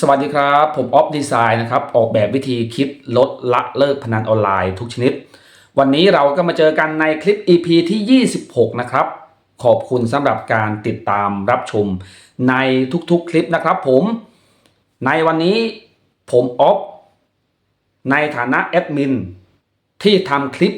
สวัสดีครับ ผมออฟดีไซน์นะครับ ออกแบบวิธีคิดลดละเลิกพนันออนไลน์ทุกชนิด วันนี้เราก็มาเจอกันในคลิป EP ที่ 26 นะครับ ขอบคุณสำหรับการติดตามรับชมในทุกๆคลิปนะครับผมในวันนี้ผมออฟในฐานะแอดมินที่ทำคลิป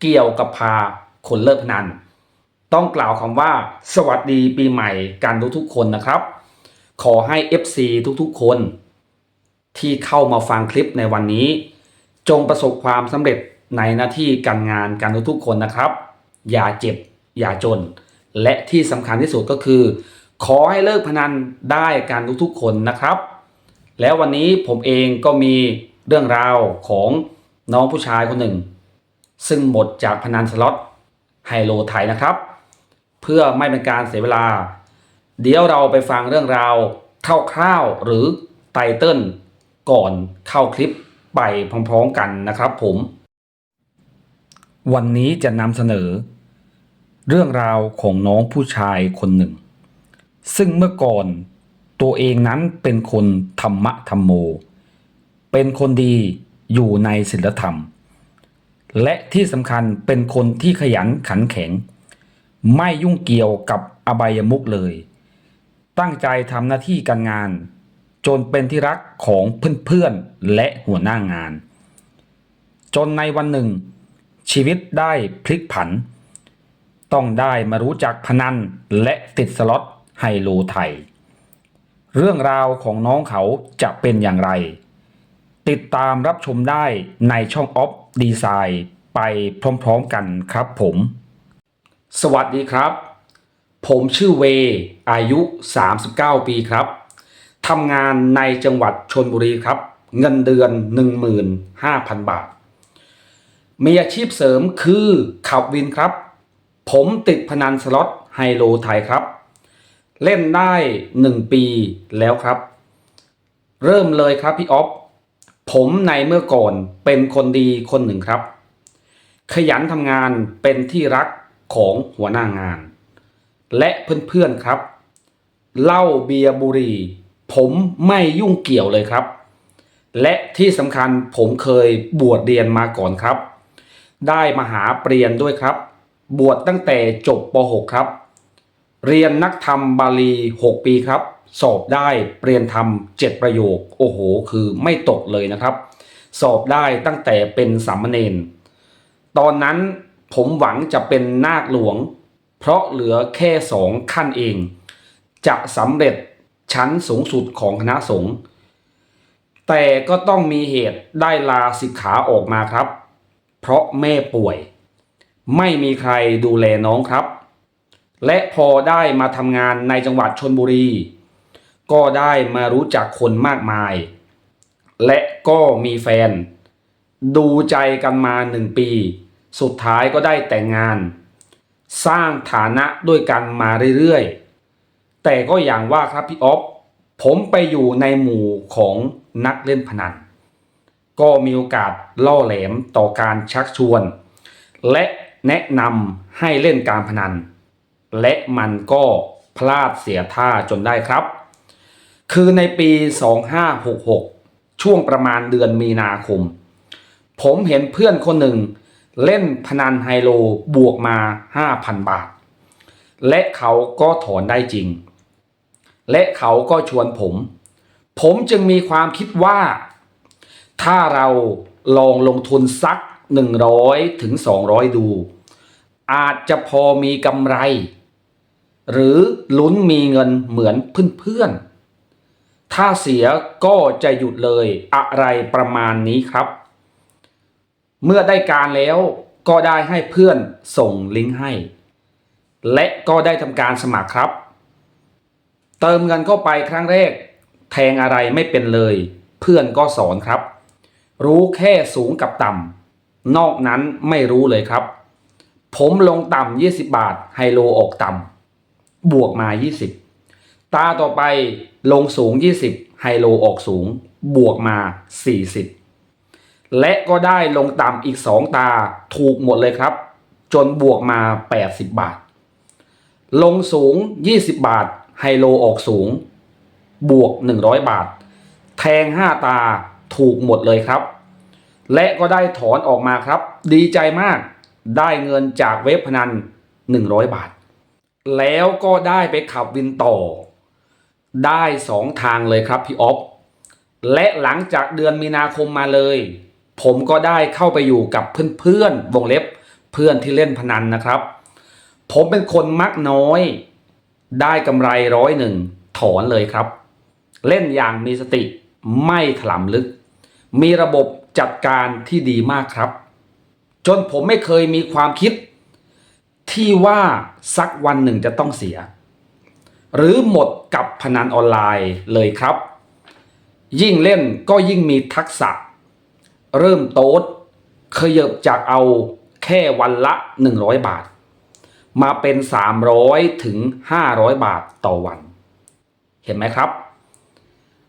เกี่ยวกับพาคนเลิกพนัน ต้องกล่าวคำว่า สวัสดีปีใหม่กันทุกๆคนนะครับ ขอให้ FC ทุกๆ คน ที่เข้ามาฟังคลิปในวันนี้ จงประสบความสำเร็จในหน้าที่การงานกันทุกๆคนนะครับ อย่าเจ็บ อย่าจน และที่สำคัญที่สุดก็คือ ขอให้เลิกพนันได้กันทุกๆคนนะครับ แล้ววันนี้ผมเองก็มีเรื่องราวของน้องผู้ชายคนหนึ่ง ซึ่งหมดจากพนันสล็อตไฮโลไทยนะครับ เพื่อไม่เป็นการเสียเวลา เดี๋ยวเราไปฟังเรื่องราวคร่าวๆหรือไตเติ้ลก่อนเข้าคลิปไปพร้อมๆกันนะครับผม วันนี้จะนำเสนอ เรื่องราวของน้องผู้ชายคนหนึ่ง ซึ่งเมื่อก่อนตัวเองนั้นเป็นคนธรรมะธรรมโม เป็นคนดีอยู่ในศีลธรรม และที่สำคัญเป็นคนที่ขยันขันแข็ง ไม่ยุ่งเกี่ยวกับอบายมุกเลย ตั้งใจทำหน้าที่การงาน จนเป็นที่รักของเพื่อนๆและหัวหน้างาน จนในวันหนึ่ง ชีวิตได้พลิกผัน ต้องได้มารู้จักพนันและติดสล็อตไฮโลไทย เรื่องราวของน้องเขาจะเป็นอย่างไร ติดตามรับชมได้ในช่องออฟดีไซน์ไปพร้อมๆกันครับผม สวัสดีครับ ผมชื่อเว อายุ 39 ปีครับ ทำงานในจังหวัดชนบุรีครับ เงินเดือน 15,000 บาท มีอาชีพเสริมคือขับวินครับ ผมติดพนันสล็อตไฮโลไทยครับ เล่นได้ 1 ปีแล้วครับ เริ่มเลยครับพี่ออฟ ผมในเมื่อก่อนเป็นคนดีคนหนึ่งครับ ขยันทำงานเป็นที่รักของหัวหน้างาน และเพื่อนๆครับเหล้าเบียร์บุหรี่ ผมไม่ยุ่งเกี่ยวเลยครับ และที่สำคัญผมเคยบวชเรียนมาก่อนครับ ได้มหาเปรียนด้วยครับ บวชตั้งแต่จบป .6 ครับ เรียนนักธรรมบาลี 6 ปีครับ สอบได้เปรียนธรรม 7 ประโยค โอ้โห คือไม่ตกเลยนะครับ สอบได้ตั้งแต่เป็นสามเณรตอนนั้นผมหวังจะเป็นนาคหลวง เพราะเหลือแค่สองขั้นเอง จะสำเร็จชั้นสูงสุดของคณะสงฆ์แต่ก็ต้องมีเหตุได้ลาสิกขาออกมาครับ เพราะแม่ป่วย ไม่มีใครดูแลน้องครับ และพอได้มาทำงานในจังหวัดชนบุรี ก็ได้มารู้จักคนมากมาย และก็มีแฟน ดูใจกันมาหนึ่งปี สุดท้ายก็ได้แต่งงาน สร้างฐานะด้วยกันมาเรื่อยๆ แต่ก็อย่างว่าครับพี่ออฟผมไปอยู่ในหมู่ของนักเล่นพนัน ก็มีโอกาสล่อแหลมต่อการชักชวน และแนะนำให้เล่นการพนัน และมันก็พลาดเสียท่าจนได้ครับ คือในปี 2566 ช่วงประมาณเดือนมีนาคม ผมเห็นเพื่อนคนหนึ่ง เล่นพนันไฮโลบวกมา 5,000 บาท และเขาก็ถอนได้จริง และเขาก็ชวนผม ผมจึงมีความคิดว่า ถ้าเราลองลงทุนสัก 100 ถึง 200 ดู อาจจะพอมีกำไร หรือลุ้นมีเงินเหมือนเพื่อนๆถ้าเสียก็จะหยุดเลยอะไรประมาณนี้ครับ เมื่อได้การแล้วก็ได้ให้เพื่อนส่งลิงก์ให้ และก็ได้ทำการสมัครครับ เติมเงินเข้าไปครั้งแรก แทงอะไรไม่เป็นเลย เพื่อนก็สอนครับ รู้แค่สูงกับต่ำนอกนั้นไม่รู้เลยครับ ผมลงต่ำ20 บาทไฮโลออกต่ำบวกมา 20 ตาต่อไปลงสูง 20 ไฮโลออกสูง บวกมา 40 และก็ได้ลงต่ำอีก 2 ตาถูกหมดเลยครับ จนบวกมา 80 บาท ลงสูง 20 บาท ไฮโลออกสูง บวก 100 บาท แทงห้าตาถูกหมดเลยครับ และก็ได้ถอนออกมาครับ ดีใจมากได้เงินจากเว็บพนัน 100 บาท แล้วก็ได้ไปขับวินต่อ ได้สองทางเลยครับพี่ออฟและหลังจากเดือนมีนาคมมาเลย ผมก็ได้เข้าไปอยู่กับเพื่อนๆวงเล็บเพื่อนที่เล่นพนันนะครับ ผมเป็นคนมักน้อย ได้กำไรร้อยหนึ่งถอนเลยครับ เล่นอย่างมีสติไม่ถลำลึก มีระบบจัดการที่ดีมากครับ จนผมไม่เคยมีความคิด ที่ว่าสักวันหนึ่งจะต้องเสีย หรือหมดกับพนันออนไลน์เลยครับ ยิ่งเล่นก็ยิ่งมีทักษะ เริ่มโต๊ดขยบจากเอาแค่วันละ 100 บาท มาเป็น 300 ถึง 500 บาทต่อวัน เห็นไหมครับ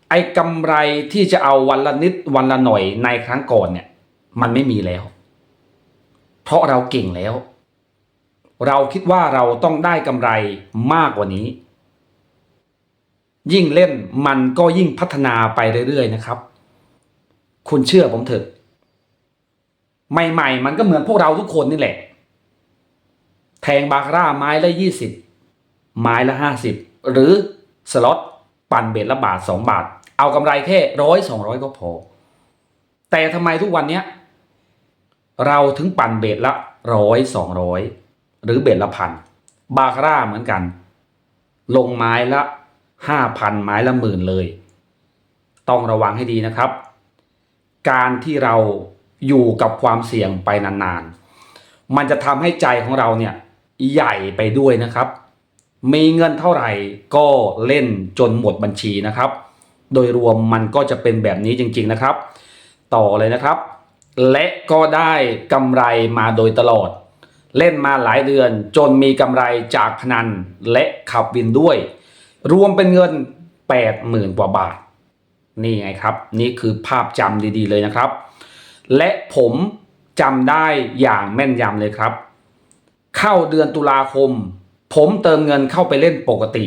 ไอ้กำไรที่จะเอาวันละนิดวันละหน่อยในครั้งก่อนเนี่ย มันไม่มีแล้ว เพราะเราเก่งแล้ว เราคิดว่าเราต้องได้กำไรมากกว่านี้ ยิ่งเล่นมันก็ยิ่งพัฒนาไปเรื่อยๆนะครับ คุณเชื่อผมเถอะใหม่ ๆ มันก็เหมือนพวกเราทุกคนนี่แหละ แทงบาคาร่าไม้ละยี่สิบไม้ละห้าสิบหรือสล็อตปั่นเบ็ดละบาทสองบาท เอากำไรแค่ร้อยสองร้อยก็พอ แต่ทำไมทุกวันเนี้ยเราถึงปั่นเบ็ดละร้อยสองร้อยหรือเบ็ดละพันบาคาร่าเหมือนกัน ลงไม้ละห้าพันไม้ละหมื่นเลย ต้องระวังให้ดีนะครับ การที่เราอยู่กับความเสี่ยงไปนานๆ มันจะทำให้ใจของเราเนี่ยใหญ่ไปด้วยนะครับ มีเงินเท่าไหร่ก็เล่นจนหมดบัญชีนะครับ โดยรวมมันก็จะเป็นแบบนี้จริงๆนะครับ ต่อเลยนะครับ และก็ได้กำไรมาโดยตลอด เล่นมาหลายเดือนจนมีกำไรจากพนันและขับวินด้วย รวมเป็นเงิน 80,000กว่าบาท นี่ไงครับ นี่คือภาพจำดีๆเลยนะครับ และผมจำได้อย่างแม่นยำเลยครับ เข้าเดือนตุลาคม ผมเติมเงินเข้าไปเล่นปกติ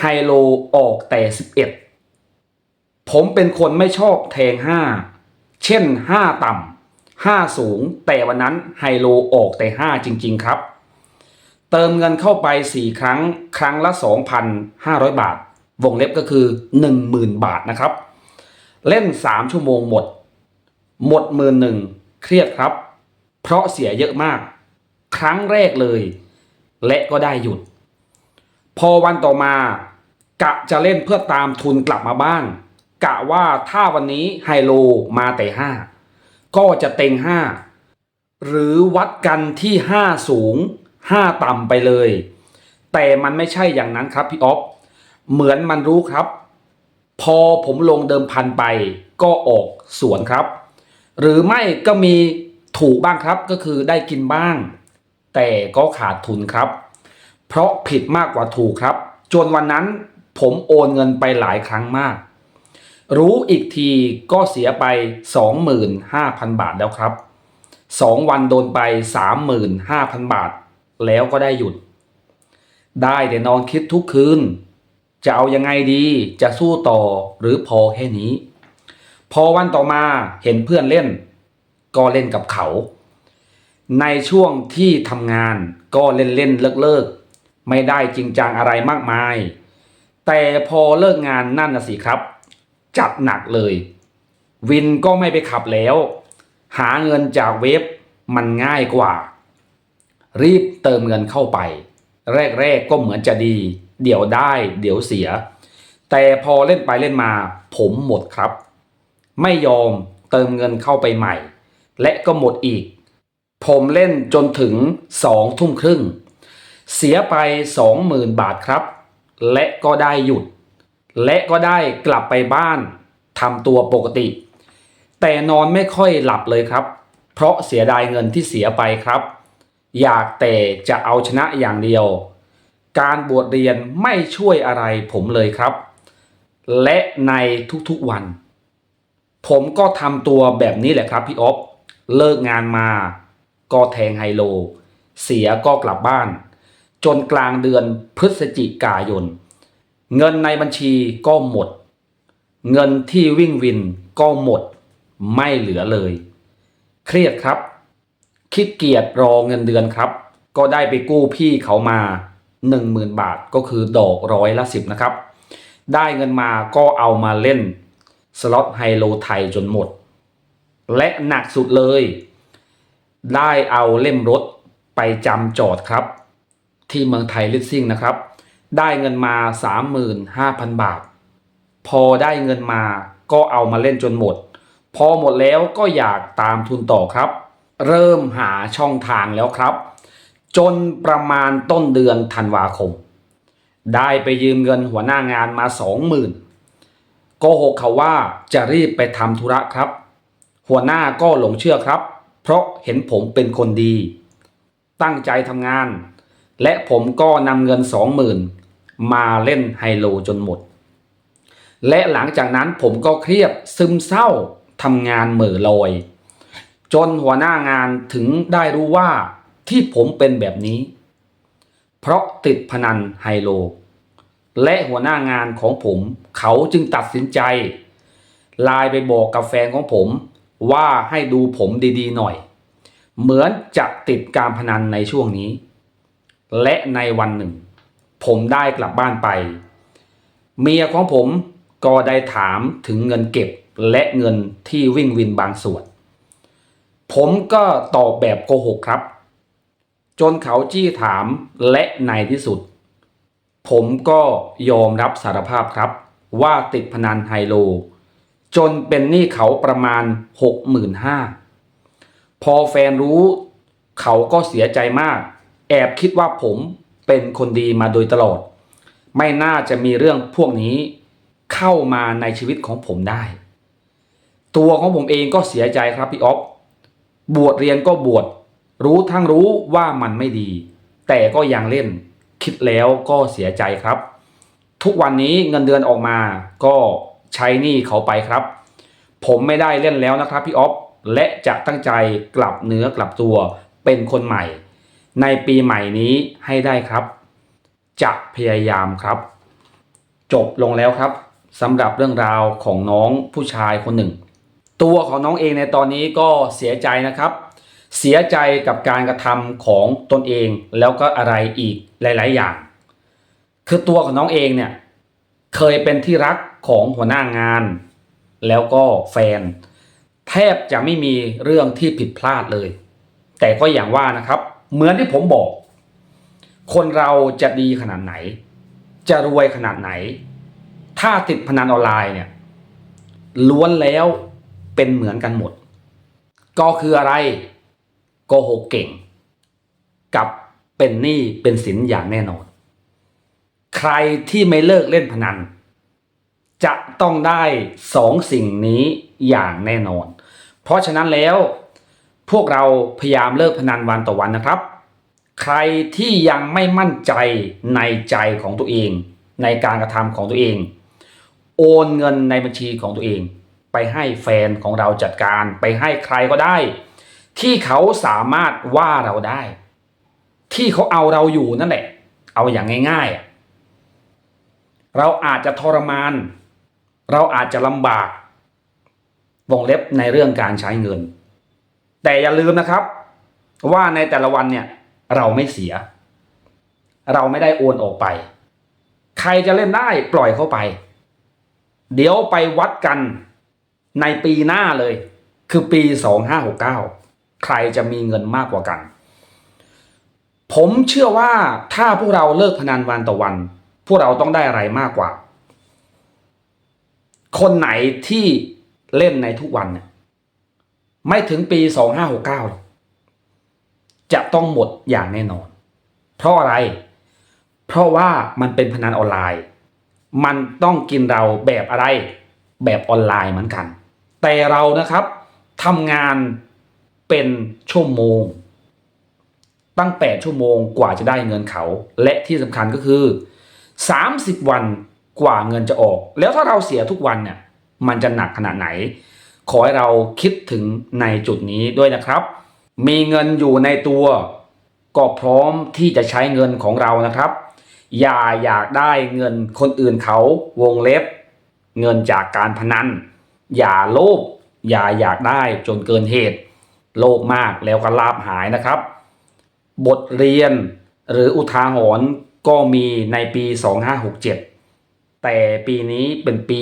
ไฮโลออกแต่ 11 ผมเป็นคนไม่ชอบแทง 5 เช่น 5 ต่ำ5 สูง แต่วันนั้นไฮโลออกแต่ 5 จริง ๆ ครับ เติมเงินเข้าไป 4 ครั้ง ครั้งละ 2,500 บาท วงเล็บก็คือ 10,000 บาทนะครับ เล่น 3 ชั่วโมงหมด หมดหมื่นหนึ่งเครียดครับ เพราะเสียเยอะมาก ครั้งแรกเลย และก็ได้หยุด พอวันต่อมากะจะเล่นเพื่อตามทุนกลับมาบ้างกะว่าถ้าวันนี้ไฮโลมาแต่ห้าก็จะเต็งห้าหรือวัดกันที่ห้าสูงห้าต่ำไปเลย แต่มันไม่ใช่อย่างนั้นครับพี่ออฟ เหมือนมันรู้ครับ พอผมลงเดิมพันไป ก็ออกสวนครับ หรือไม่ก็มีถูกบ้างครับก็คือได้กินบ้าง แต่ก็ขาดทุนครับ เพราะผิดมากกว่าถูกครับ จนวันนั้นผมโอนเงินไปหลายครั้งมาก รู้อีกทีก็เสียไป 25,000 บาทแล้วครับ 2 วันโดนไป 35,000 บาท แล้วก็ได้หยุด ได้แต่นอนคิดทุกคืน จะเอายังไงดีจะสู้ต่อหรือพอแค่นี้ พอวันต่อมาเห็นเพื่อนเล่น ก็เล่นกับเขา ในช่วงที่ทำงานก็เล่นเล่นเลิกเลิกไม่ได้จริงจังอะไรมากมาย แต่พอเลิกงานนั่นนะสิครับ จัดหนักเลย วินก็ไม่ไปขับแล้ว หาเงินจากเว็บมันง่ายกว่า รีบเติมเงินเข้าไป แรกๆก็เหมือนจะดี เดี๋ยวได้เดี๋ยวเสีย แต่พอเล่นไปเล่นมาผมหมดครับ ไม่ยอมเติมเงินเข้าไปใหม่ และก็หมดอีก ผมเล่นจนถึงสองทุ่มครึ่ง เสียไปสองหมื่นบาทครับ และก็ได้หยุด และก็ได้กลับไปบ้านทำตัวปกติ แต่นอนไม่ค่อยหลับเลยครับ เพราะเสียดายเงินที่เสียไปครับ อยากแต่จะเอาชนะอย่างเดียว การบวชเรียนไม่ช่วยอะไรผมเลยครับ และในทุกๆวัน ผมก็ทำตัวแบบนี้แหละครับพี่อ๊อฟเลิกงานมาก็แทงไฮโล เสียก็กลับบ้าน จนกลางเดือนพฤศจิกายน เงินในบัญชีก็หมด เงินที่วิ่งวินก็หมด ไม่เหลือเลย เครียดครับขี้เกียจรอเงินเดือนครับ ก็ได้ไปกู้พี่เขามา 10,000 บาทก็คือดอกร้อยละสิบนะครับ ได้เงินมาก็เอามาเล่นสล็อตไฮโลไทยจนหมด และหนักสุดเลย ได้เอาเล่มรถไปจำจอดครับ ที่เมืองไทยลิสซิ่งนะครับ ได้เงินมา 35,000 บาท พอได้เงินมาก็เอามาเล่นจนหมด พอหมดแล้วก็อยากตามทุนต่อครับ เริ่มหาช่องทางแล้วครับ จนประมาณต้นเดือนธันวาคม ได้ไปยืมเงินหัวหน้างานมาสองหมื่นโกหกเขาว่าจะรีบไปทำธุระครับ หัวหน้าก็หลงเชื่อครับ เพราะเห็นผมเป็นคนดี ตั้งใจทำงาน และผมก็นำเงินสองหมื่นมาเล่นไฮโลจนหมด และหลังจากนั้นผมก็เครียดซึมเศร้าทำงานเหม่อลอย จนหัวหน้างานถึงได้รู้ว่า ที่ผมเป็นแบบนี้ เพราะติดพนันไฮโล และหัวหน้างานของผมเขาจึงตัดสินใจไลน์ไปบอกกับแฟนของผมว่าให้ดูผมดีๆหน่อย เหมือนจะติดการพนันในช่วงนี้ และในวันหนึ่ง ผมได้กลับบ้านไป เมียของผมก็ได้ถามถึงเงินเก็บและเงินที่วิ่งวินบางส่วน ผมก็ตอบแบบโกหกครับ จนเขาจี้ถามและในที่สุด ผมก็ยอมรับสารภาพครับ ว่าติดพนันไฮโล จนเป็นหนี้เขาประมาณ 65,000พอแฟนรู้ เขาก็เสียใจมาก แอบคิดว่าผมเป็นคนดีมาโดยตลอด ไม่น่าจะมีเรื่องพวกนี้เข้ามาในชีวิตของผมได้ ตัวของผมเองก็เสียใจครับพี่อ๊อฟบวชเรียนก็บวช รู้ทั้งรู้ว่ามันไม่ดี แต่ก็ยังเล่น คิดแล้วก็เสียใจครับ ทุกวันนี้เงินเดือนออกมาก็ใช้หนี้เขาไปครับ ผมไม่ได้เล่นแล้วนะครับพี่อ๊อฟและจะตั้งใจกลับเนื้อกลับตัวเป็นคนใหม่ ในปีใหม่นี้ให้ได้ครับ จะพยายามครับ จบลงแล้วครับสำหรับเรื่องราวของน้องผู้ชายคนหนึ่ง ตัวของน้องเองในตอนนี้ก็เสียใจนะครับ เสียใจกับการกระทำของตนเองแล้วก็อะไรอีกหลาย ๆ อย่าง คือตัวของน้องเองเนี่ยเคยเป็นที่รักของหัวหน้างาน แล้วก็แฟน แทบจะไม่มีเรื่องที่ผิดพลาดเลย แต่ก็อย่างว่านะครับ เหมือนที่ผมบอก คนเราจะดีขนาดไหน จะรวยขนาดไหน ถ้าติดพนันออนไลน์เนี่ยล้วนแล้วเป็นเหมือนกันหมด ก็คืออะไร โกหกเก่ง กับเป็นหนี้เป็นสินอย่างแน่นอน ใครที่ไม่เลิกเล่นพนัน จะต้องได้สองสิ่งนี้อย่างแน่นอน เพราะฉะนั้นแล้ว พวกเราพยายามเลิกพนันวันต่อวันนะครับ ใครที่ยังไม่มั่นใจในใจของตัวเอง ในการกระทำของตัวเอง โอนเงินในบัญชีของตัวเอง ไปให้แฟนของเราจัดการไปให้ใครก็ได้ ที่เขาสามารถว่าเราได้ ที่เขาเอาเราอยู่นั่นแหละ เอาอย่างง่ายๆ เราอาจจะทรมาน เราอาจจะลำบากวงเล็บในเรื่องการใช้เงิน แต่อย่าลืมนะครับ ว่าในแต่ละวันเนี่ยเราไม่เสีย เราไม่ได้โอนออกไป ใครจะเล่นได้ปล่อยเข้าไป เดี๋ยวไปวัดกันในปีหน้าเลย คือปี 2569 ใครจะมีเงินมากกว่ากัน ผมเชื่อว่าถ้าพวกเราเลิกพนันวันต่อวัน พวกเราต้องได้อะไรมากกว่า คนไหนที่เล่นในทุกวันเนี่ยไม่ถึงปี 2569หรอกจะต้องหมดอย่างแน่นอน เพราะอะไร เพราะว่ามันเป็นพนันออนไลน์ มันต้องกินเราแบบอะไร แบบออนไลน์เหมือนกัน แต่เรานะครับทำงาน เป็นชั่วโมง ตั้ง 8 ชั่วโมงกว่าจะได้เงินเขา และที่สำคัญก็คือ 30 วันกว่าเงินจะออก แล้วถ้าเราเสียทุกวันเนี่ยมันจะหนักขนาดไหน ขอให้เราคิดถึงในจุดนี้ด้วยนะครับ มีเงินอยู่ในตัว ก็พร้อมที่จะใช้เงินของเรานะครับ อย่าอยากได้เงินคนอื่นเขาวงเล็บ เงินจากการพนัน อย่าโลภอย่าอยากได้จนเกินเหตุ โลภมากแล้วก็ลาบหายนะครับ บทเรียนหรืออุทาหรณ์ก็มีในปี 2567 แต่ปีนี้เป็นปี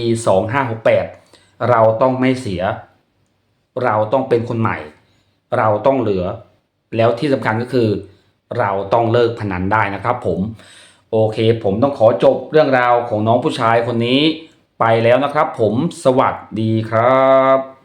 2568 เราต้องไม่เสีย เราต้องเป็นคนใหม่ เราต้องเหลือ แล้วที่สำคัญก็คือ เราต้องเลิกพนันได้นะครับผม โอเค ผมต้องขอจบเรื่องราวของน้องผู้ชายคนนี้ไปแล้วนะครับผมสวัสดีครับ